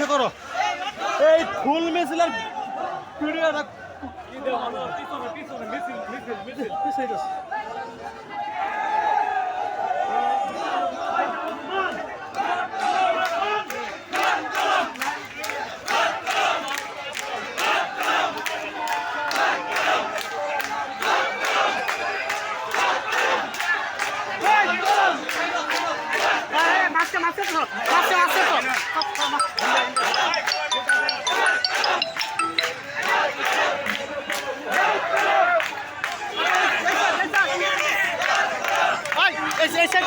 একশো করো এই ফুল মিছিলের ভিডিওটা Marcelo, Marcelo, Marcelo, Marcelo. Ay, ese, ese,